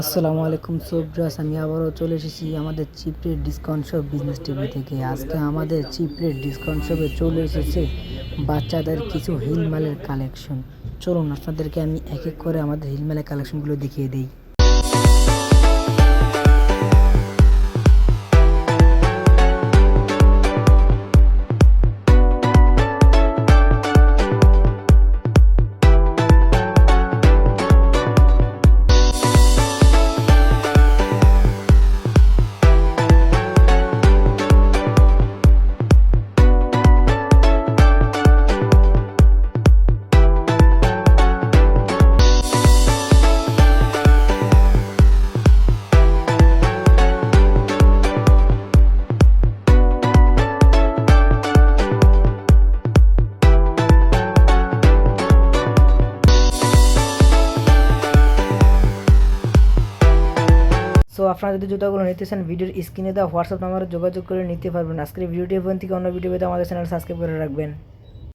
আসসালামু আলাইকুম সোব্রাস, আমি আবারও চলে এসেছি আমাদের cheap rate discount shop business TV থেকে। আজকে আমাদের চিপ রেট ডিসকাউন্ট শপে চলে এসেছে বাচ্চাদের কিছু হিলমালের কালেকশন চলুন আপনাদেরকে আমি এক এক করে আমাদের হিলমালের কালেকশনগুলো দেখিয়ে দিই। সো আপনারা যদি জুতাগুলো নিতে চান, ভিডিওর স্ক্রিনে দেওয়া হোয়াটসঅ্যাপ নাম্বারে যোগাযোগ করে নিতে পারবেন। আজকের ভিডিওটি পর্যন্ত। থেকে অন্য ভিডিও পেতে আমাদের চ্যানেল সাবস্ক্রাইব করে রাখবেন।